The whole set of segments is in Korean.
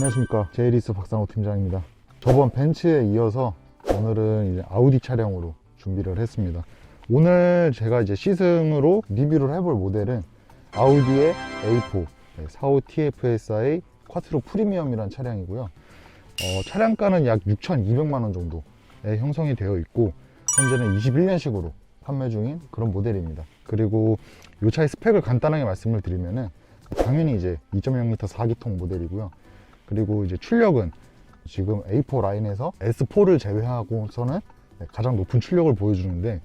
안녕하십니까. 제이리스 박상호 팀장입니다. 저번 벤츠에 이어서 오늘은 이제 아우디 차량으로 준비를 했습니다. 오늘 제가 이제 시승으로 리뷰를 해볼 모델은 아우디의 A4 45 TFSI 쿼트로 프리미엄이라는 차량이고요. 어, 차량가는 약 6,200만 원 정도에 형성이 되어 있고 현재는 21년식으로 판매 중인 그런 모델입니다. 그리고 이 차의 스펙을 간단하게 말씀을 드리면은 당연히 이제 2.0L 4기통 모델이고요. 그리고 이제 출력은 지금 A4 라인에서 S4를 제외하고서는 네, 가장 높은 출력을 보여주는데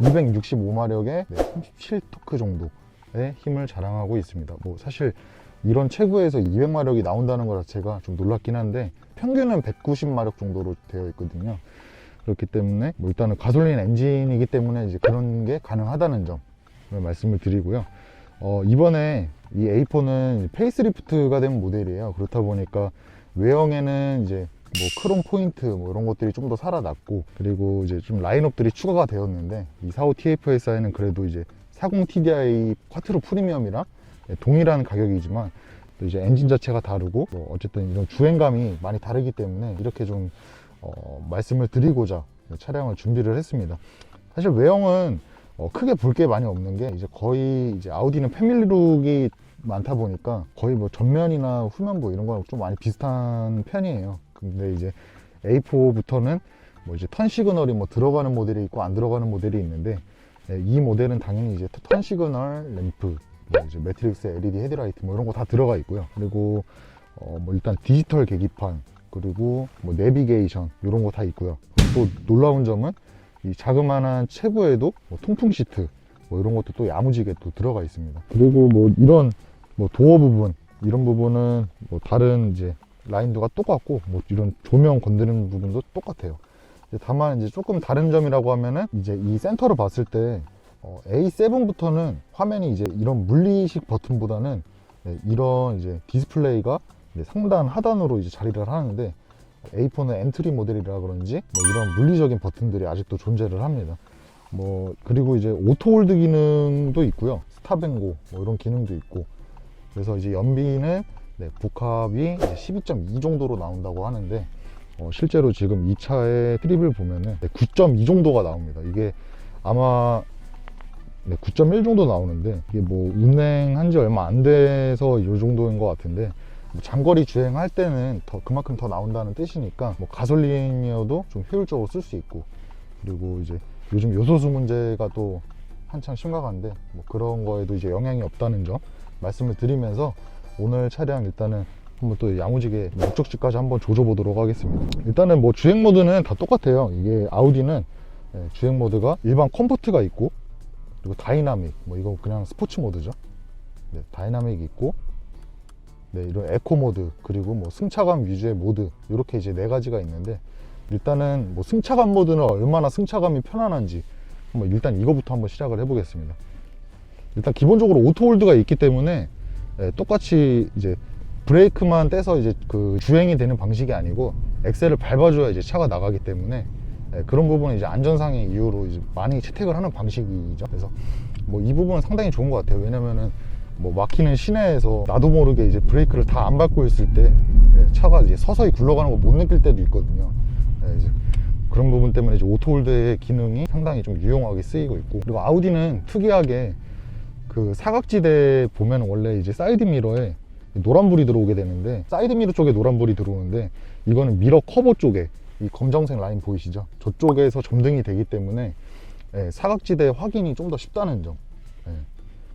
265마력의 37토크 정도의 힘을 자랑하고 있습니다. 뭐 사실 이런 체구에서 200마력이 나온다는 것 자체가 좀 놀랍긴 한데 평균은 190마력 정도로 되어 있거든요. 그렇기 때문에 뭐 일단은 가솔린 엔진이기 때문에 이제 그런 게 가능하다는 점을 말씀을 드리고요. 어, 이번에 이 A4는 페이스리프트가 된 모델이에요. 그렇다 보니까 외형에는 이제 뭐 크롬 포인트 뭐 이런 것들이 좀 더 살아났고 그리고 이제 좀 라인업들이 추가가 되었는데 이 45 TFSI는 그래도 이제 40 TDI 쿼트로 프리미엄이랑 동일한 가격이지만 또 이제 엔진 자체가 다르고 뭐 어쨌든 이런 주행감이 많이 다르기 때문에 이렇게 좀 어, 말씀을 드리고자 차량을 준비를 했습니다. 사실 외형은 어, 크게 볼 게 많이 없는 게 이제 거의 이제 아우디는 패밀리룩이 많다 보니까 거의 뭐 전면이나 후면부 이런 거랑 좀 많이 비슷한 편이에요. 근데 이제 A4부터는 뭐 이제 턴 시그널이 뭐 들어가는 모델이 있고 안 들어가는 모델이 있는데 예, 이 모델은 당연히 이제 턴 시그널 램프, 뭐 이제 매트릭스 LED 헤드라이트 뭐 이런 거 다 들어가 있고요. 그리고 어, 뭐 일단 디지털 계기판 그리고 뭐 내비게이션 이런 거 다 있고요. 또 놀라운 점은 이 자그마한 체구에도 뭐 통풍 시트 뭐 이런 것도 또 야무지게 또 들어가 있습니다. 그리고 뭐 이런 뭐 도어 부분 이런 부분은 뭐 다른 이제 라인도가 똑같고 뭐 이런 조명 건드리는 부분도 똑같아요. 다만 이제 조금 다른 점이라고 하면은 이제 이 센터를 봤을 때 어, A7부터는 화면이 이제 이런 물리식 버튼보다는 네, 이런 이제 디스플레이가 이제 상단 하단으로 이제 자리를 하는데 A4는 엔트리 모델이라 그런지 뭐 이런 물리적인 버튼들이 아직도 존재를 합니다. 뭐 그리고 이제 오토홀드 기능도 있고요. 스탑앤고 뭐 이런 기능도 있고 그래서 이제 연비는 네, 복합이 12.2 정도로 나온다고 하는데 어, 실제로 지금 이 차의 트립을 보면은 9.2 정도가 나옵니다. 이게 아마 네, 9.1 정도 나오는데 이게 뭐 운행한 지 얼마 안 돼서 이 정도인 것 같은데 뭐 장거리 주행할 때는 더 그만큼 더 나온다는 뜻이니까 뭐 가솔린이어도 좀 효율적으로 쓸 수 있고 그리고 이제 요즘 요소수 문제가 또 한창 심각한데 뭐 그런 거에도 이제 영향이 없다는 점 말씀을 드리면서 오늘 차량 일단은 한번 또 야무지게 목적지까지 한번 조져 보도록 하겠습니다. 일단은 뭐 주행 모드는 다 똑같아요. 이게 아우디는 예, 주행 모드가 일반 컴포트가 있고 그리고 다이나믹 뭐 이거 그냥 스포츠 모드죠. 네, 다이나믹이 있고 네, 이런 에코 모드 그리고 뭐 승차감 위주의 모드 이렇게 이제 네 가지가 있는데 일단은 뭐 승차감 모드는 얼마나 승차감이 편안한지 뭐 일단 이거부터 한번 시작을 해보겠습니다. 일단 기본적으로 오토홀드가 있기 때문에 예, 똑같이 이제 브레이크만 떼서 이제 그 주행이 되는 방식이 아니고 엑셀을 밟아줘야 이제 차가 나가기 때문에 예, 그런 부분은 이제 안전상의 이유로 이제 많이 채택을 하는 방식이죠. 그래서 뭐 이 부분은 상당히 좋은 것 같아요. 왜냐면은 뭐 막히는 시내에서 나도 모르게 이제 브레이크를 다 안 밟고 있을 때 예, 차가 이제 서서히 굴러가는 거못 느낄 때도 있거든요. 예, 그런 부분 때문에 이제 오토홀드의 기능이 상당히 좀 유용하게 쓰이고 있고 그리고 아우디는 특이하게 그 사각지대 보면 원래 이제 사이드 미러에 노란불이 들어오게 되는데 사이드 미러 쪽에 노란불이 들어오는데 이거는 미러 커버 쪽에 이 검정색 라인 보이시죠? 저쪽에서 점등이 되기 때문에 예, 사각지대 확인이 좀 더 쉽다는 점.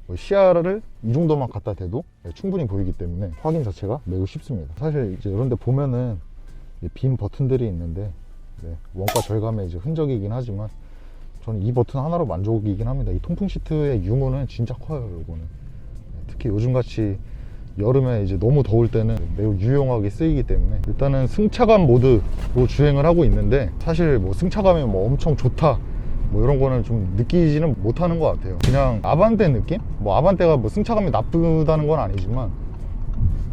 예. 뭐 시야를 이 정도만 갖다 대도 예, 충분히 보이기 때문에 확인 자체가 매우 쉽습니다. 사실 이제 이런 데 보면은 이빈 버튼들이 있는데 네, 원가 절감의 이제 흔적이긴 하지만 저는 이 버튼 하나로 만족이긴 합니다. 이 통풍 시트의 유무는 진짜 커요, 요거는. 네, 특히 요즘같이 여름에 이제 너무 더울 때는 매우 유용하게 쓰이기 때문에 일단은 승차감 모드로 주행을 하고 있는데 사실 뭐 승차감이 뭐 엄청 좋다 뭐 이런 거는 좀 느끼지는 못하는 것 같아요. 그냥 아반떼 느낌? 뭐 아반떼가 뭐 승차감이 나쁘다는 건 아니지만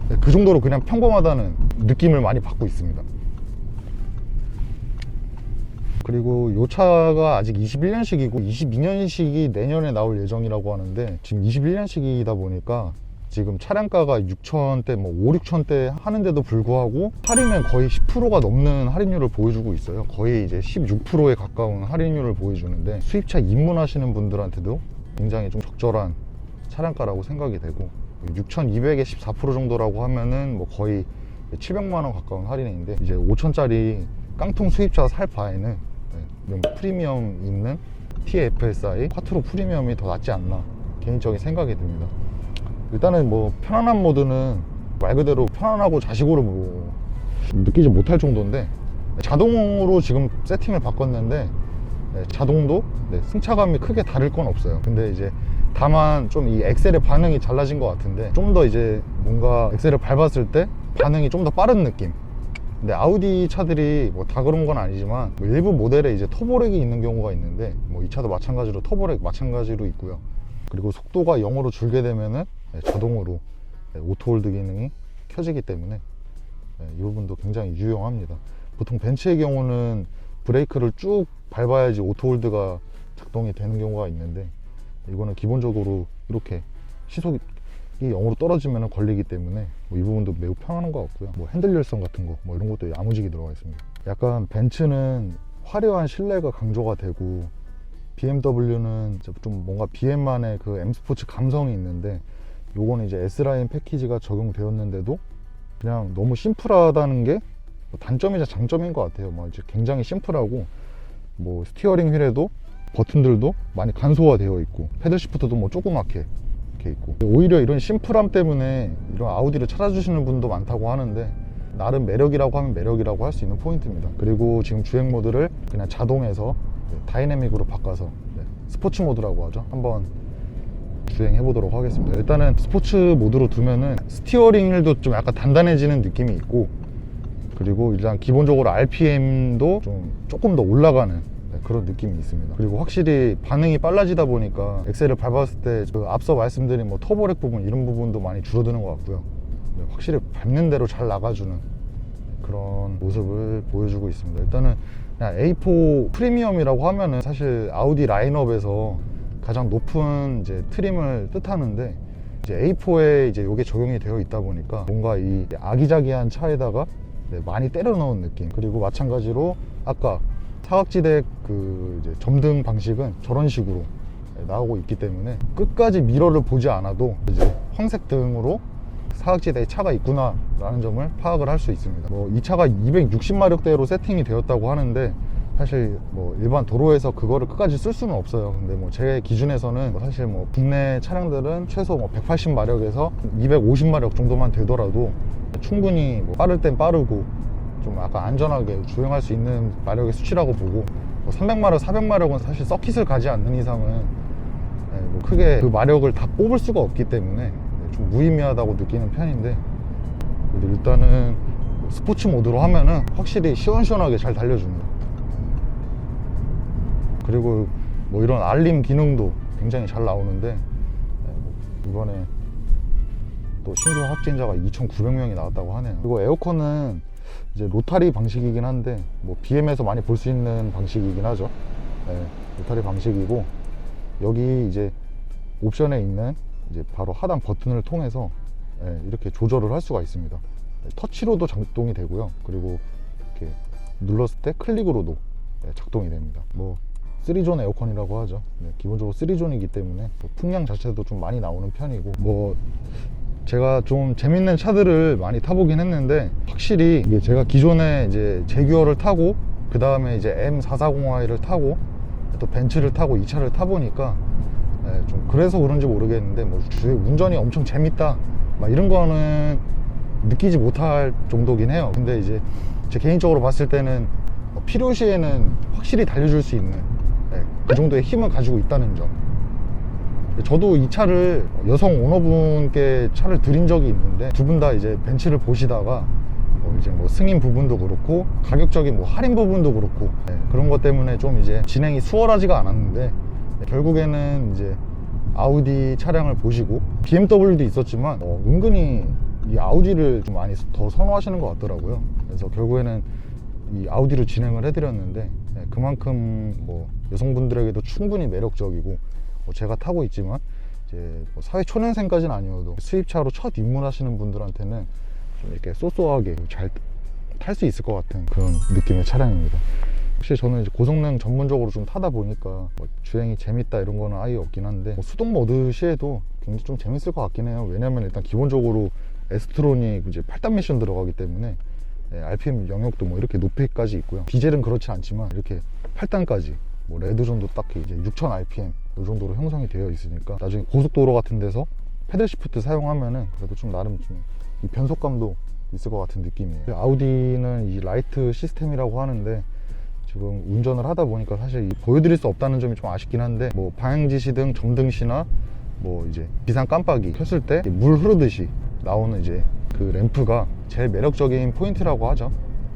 네, 그 정도로 그냥 평범하다는 느낌을 많이 받고 있습니다. 그리고 이 차가 아직 21년식이고 22년식이 내년에 나올 예정이라고 하는데 지금 21년식이다 보니까 지금 차량가가 6천대, 뭐 5, 6천대 하는데도 불구하고 할인은 거의 10%가 넘는 할인율을 보여주고 있어요. 거의 이제 16%에 가까운 할인율을 보여주는데 수입차 입문하시는 분들한테도 굉장히 좀 적절한 차량가라고 생각이 되고 6,200에 14% 정도라고 하면은 뭐 거의 700만 원 가까운 할인인데 이제 5천짜리 깡통 수입차 살 바에는 네, 이런 프리미엄 있는 TFSI 콰트로 프리미엄이 더 낫지 않나 개인적인 생각이 듭니다. 일단은 뭐 편안한 모드는 말 그대로 편안하고 자식으로 뭐 느끼지 못할 정도인데 자동으로 지금 세팅을 바꿨는데 네, 자동도 네, 승차감이 크게 다를 건 없어요. 근데 이제 다만 좀 이 엑셀의 반응이 달라진 것 같은데 좀 더 이제 뭔가 엑셀을 밟았을 때 반응이 좀 더 빠른 느낌. 근데 아우디 차들이 뭐 다 그런 건 아니지만 뭐 일부 모델에 이제 터보렉이 있는 경우가 있는데 뭐 이 차도 마찬가지로 터보렉 마찬가지로 있고요. 그리고 속도가 0으로 줄게 되면은 네, 자동으로 네, 오토홀드 기능이 켜지기 때문에 네, 이 부분도 굉장히 유용합니다. 보통 벤츠의 경우는 브레이크를 쭉 밟아야지 오토홀드가 작동이 되는 경우가 있는데 이거는 기본적으로 이렇게 시속이 0으로 떨어지면 걸리기 때문에 뭐 이 부분도 매우 편안한 것 같고요. 뭐 핸들 열선 같은 거 뭐 이런 것도 야무지게 들어가 있습니다. 약간 벤츠는 화려한 실내가 강조가 되고 BMW는 좀 뭔가 BM만의 그 M 스포츠 감성이 있는데 요거는 이제 S라인 패키지가 적용되었는데도 그냥 너무 심플하다는 게뭐 단점이자 장점인 것 같아요. 뭐 이제 굉장히 심플하고 뭐 스티어링 휠에도 버튼들도 많이 간소화되어 있고 패들 시프트도 뭐 조그맣게 이렇게 있고 오히려 이런 심플함 때문에 이런 아우디를 찾아주시는 분도 많다고 하는데 나름 매력이라고 하면 매력이라고 할 수 있는 포인트입니다. 그리고 지금 주행 모드를 그냥 자동에서 네, 다이내믹으로 바꿔서 네, 스포츠 모드라고 하죠. 한번 주행해 보도록 하겠습니다. 일단은 스포츠 모드로 두면은 스티어링 휠도 좀 약간 단단해지는 느낌이 있고 그리고 일단 기본적으로 RPM도 좀 조금 더 올라가는 네, 그런 느낌이 있습니다. 그리고 확실히 반응이 빨라지다 보니까 엑셀을 밟았을 때 그 앞서 말씀드린 뭐 터보렉 부분 이런 부분도 많이 줄어드는 것 같고요. 네, 확실히 밟는 대로 잘 나가주는 그런 모습을 보여주고 있습니다. 일단은 그냥 A4 프리미엄이라고 하면은 사실 아우디 라인업에서 가장 높은 이제 트림을 뜻하는데 이제 A4에 이제 이게 적용이 되어 있다 보니까 뭔가 이 아기자기한 차에다가 네, 많이 때려 넣은 느낌. 그리고 마찬가지로 아까 사각지대 그 이제 점등 방식은 저런 식으로 네, 나오고 있기 때문에 끝까지 미러를 보지 않아도 이제 황색 등으로 사각지대에 차가 있구나 라는 점을 파악을 할 수 있습니다. 뭐 이 차가 260마력대로 세팅이 되었다고 하는데 사실 뭐 일반 도로에서 그거를 끝까지 쓸 수는 없어요. 근데 뭐 제 기준에서는 뭐 사실 뭐 국내 차량들은 최소 뭐 180마력에서 250마력 정도만 되더라도 충분히 뭐 빠를 땐 빠르고 좀 약간 안전하게 주행할 수 있는 마력의 수치라고 보고 뭐 300마력, 400마력은 사실 서킷을 가지 않는 이상은 네, 뭐 크게 그 마력을 다 뽑을 수가 없기 때문에 네, 좀 무의미하다고 느끼는 편인데 일단은 스포츠 모드로 하면은 확실히 시원시원하게 잘 달려줍니다. 그리고 뭐 이런 알림 기능도 굉장히 잘 나오는데 네, 뭐 이번에 또 신규 확진자가 2,900명이 나왔다고 하네요. 그리고 에어컨은 이제 로타리 방식이긴 한데 뭐 BM에서 많이 볼 수 있는 방식이긴 하죠. 네, 로타리 방식이고 여기 이제 옵션에 있는 이제 바로 하단 버튼을 통해서 네, 이렇게 조절을 할 수가 있습니다. 네, 터치로도 작동이 되고요. 그리고 이렇게 눌렀을 때 클릭으로도 네, 작동이 됩니다. 뭐 3존 에어컨이라고 하죠. 네, 기본적으로 3존이기 때문에 뭐 풍량 자체도 좀 많이 나오는 편이고 뭐 제가 좀 재밌는 차들을 많이 타보긴 했는데 확실히 제가 기존에 이제 제규어를 타고 그 다음에 이제 M440i를 타고 또 벤츠를 타고 이 차를 타보니까 네, 좀 그래서 그런지 모르겠는데 뭐 운전이 엄청 재밌다 막 이런 거는 느끼지 못할 정도긴 해요. 근데 이제 제 개인적으로 봤을 때는 뭐 필요시에는 확실히 달려줄 수 있는 네, 그 정도의 힘을 가지고 있다는 점. 저도 이 차를 여성 오너분께 차를 드린 적이 있는데 두 분 다 이제 벤츠를 보시다가 뭐 이제 뭐 승인 부분도 그렇고 가격적인 뭐 할인 부분도 그렇고 네, 그런 것 때문에 좀 이제 진행이 수월하지가 않았는데 네, 결국에는 이제 아우디 차량을 보시고 BMW도 있었지만 어, 은근히 이 아우디를 좀 많이 더 선호하시는 것 같더라고요. 그래서 결국에는 이 아우디로 진행을 해드렸는데 네, 그만큼 뭐 여성분들에게도 충분히 매력적이고 뭐 제가 타고 있지만 이제 뭐 사회 초년생까지는 아니어도 수입차로 첫 입문하시는 분들한테는 좀 이렇게 쏘쏘하게 잘 탈 수 있을 것 같은 그런 느낌의 차량입니다. 혹시 저는 이제 고성능 전문적으로 좀 타다 보니까 뭐 주행이 재밌다 이런 거는 아예 없긴 한데 뭐 수동 모드 시에도 굉장히 좀 재밌을 것 같긴 해요. 왜냐면 일단 기본적으로 에스트론이 이제 8단 미션 들어가기 때문에 예, RPM 영역도 뭐 이렇게 높이까지 있고요. 디젤은 그렇지 않지만 이렇게 8단까지 뭐 레드 정도 딱 이제 6000 RPM 이 정도로 형성이 되어 있으니까 나중에 고속도로 같은 데서 패들 시프트 사용하면은 그래도 좀 나름 좀 이 변속감도 있을 것 같은 느낌이에요. 아우디는 이 라이트 시스템이라고 하는데 지금 운전을 하다 보니까 사실 이 보여드릴 수 없다는 점이 좀 아쉽긴 한데 뭐 방향지시등 점등시나 뭐 이제 비상 깜빡이 켰을 때 물 흐르듯이 나오는 이제 그 램프가 제일 매력적인 포인트라고 하죠.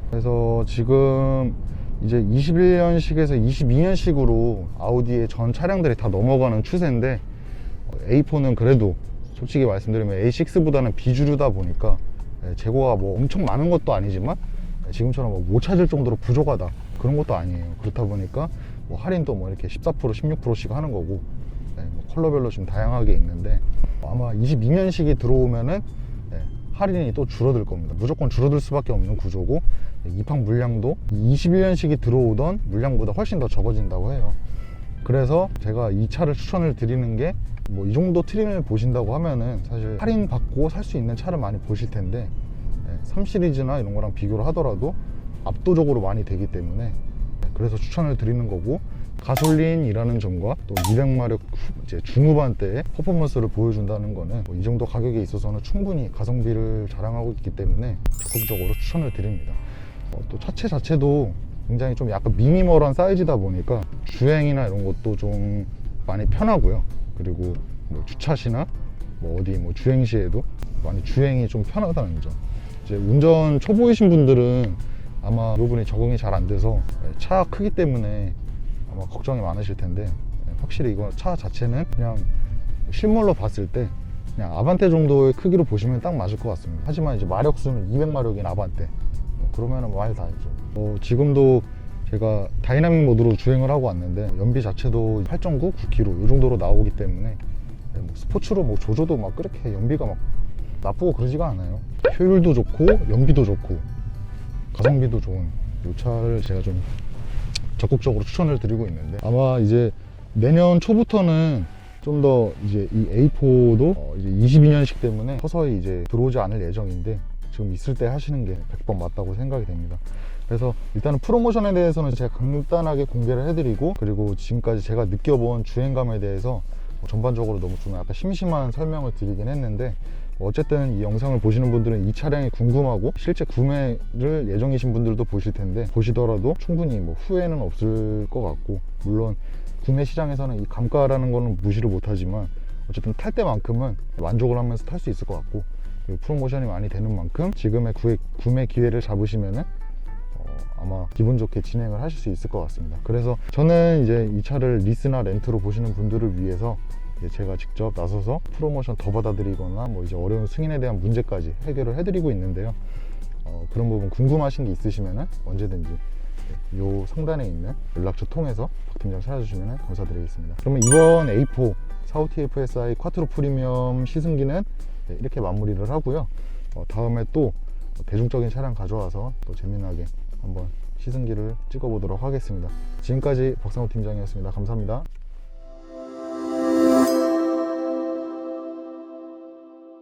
그래서 지금 이제 21년식에서 22년식으로 아우디의 전 차량들이 다 넘어가는 추세인데 A4는 그래도 솔직히 말씀드리면 A6보다는 비주류다 보니까 예, 재고가 뭐 엄청 많은 것도 아니지만 예, 지금처럼 뭐못 찾을 정도로 부족하다 그런 것도 아니에요. 그렇다 보니까 뭐 할인도 뭐 이렇게 14% 16%씩 하는 거고 예, 뭐 컬러별로 좀 다양하게 있는데 아마 22년식이 들어오면은 예, 할인이 또 줄어들 겁니다. 무조건 줄어들 수밖에 없는 구조고 예, 입항 물량도 21년식이 들어오던 물량보다 훨씬 더 적어진다고 해요. 그래서 제가 이 차를 추천을 드리는 게 뭐 이 정도 트림을 보신다고 하면은 사실 할인 받고 살 수 있는 차를 많이 보실 텐데 3 시리즈나 이런 거랑 비교를 하더라도 압도적으로 많이 되기 때문에 네, 그래서 추천을 드리는 거고 가솔린이라는 점과 또 200마력 이제 중후반대의 퍼포먼스를 보여준다는 거는 뭐 이 정도 가격에 있어서는 충분히 가성비를 자랑하고 있기 때문에 적극적으로 추천을 드립니다. 어, 또 차체 자체도 굉장히 좀 약간 미니멀한 사이즈다 보니까 주행이나 이런 것도 좀 많이 편하고요. 그리고 뭐 주차 시나 뭐 어디 뭐 주행 시에도 많이 주행이 좀 편하다는 점. 이제 운전 초보이신 분들은 아마 이 부분이 적응이 잘 안 돼서 차 크기 때문에 아마 걱정이 많으실 텐데 확실히 이거 차 자체는 그냥 실물로 봤을 때 그냥 아반떼 정도의 크기로 보시면 딱 맞을 것 같습니다. 하지만 이제 마력수는 200마력인 아반떼. 뭐 그러면은 말다 알죠. 어, 지금도 제가 다이나믹 모드로 주행을 하고 왔는데 연비 자체도 8.9, 9km 이 정도로 나오기 때문에 네, 뭐 스포츠로 뭐 조조도 막 그렇게 연비가 막 나쁘고 그러지가 않아요. 효율도 좋고 연비도 좋고 가성비도 좋은 이 차를 제가 좀 적극적으로 추천을 드리고 있는데 아마 이제 내년 초부터는 좀 더 이제 이 A4도 어 이제 22년식 때문에 서서히 이제 들어오지 않을 예정인데 지금 있을 때 하시는 게 100번 맞다고 생각이 됩니다. 그래서 일단은 프로모션에 대해서는 제가 간단하게 공개를 해드리고 그리고 지금까지 제가 느껴본 주행감에 대해서 뭐 전반적으로 너무 좀 약간 심심한 설명을 드리긴 했는데 어쨌든 이 영상을 보시는 분들은 이 차량이 궁금하고 실제 구매를 예정이신 분들도 보실 텐데 보시더라도 충분히 뭐 후회는 없을 것 같고 물론 구매 시장에서는 이 감가라는 거는 무시를 못하지만 어쨌든 탈 때만큼은 만족을 하면서 탈 수 있을 것 같고 프로모션이 많이 되는 만큼 지금의 구매, 구매 기회를 잡으시면은 어, 아마 기분 좋게 진행을 하실 수 있을 것 같습니다. 그래서 저는 이제 이 차를 리스나 렌트로 보시는 분들을 위해서 제가 직접 나서서 프로모션 더 받아들이거나 뭐 이제 어려운 승인에 대한 문제까지 해결을 해드리고 있는데요. 어, 그런 부분 궁금하신 게 있으시면은 언제든지 네, 요 상단에 있는 연락처 통해서 박 팀장 찾아주시면 감사드리겠습니다. 그러면 이번 A4 45TFSI 쿼트로 프리미엄 시승기는 네, 이렇게 마무리를 하고요. 어, 다음에 또 대중적인 차량 가져와서 또 재미나게 한번 시승기를 찍어보도록 하겠습니다. 지금까지 박상호 팀장이었습니다. 감사합니다.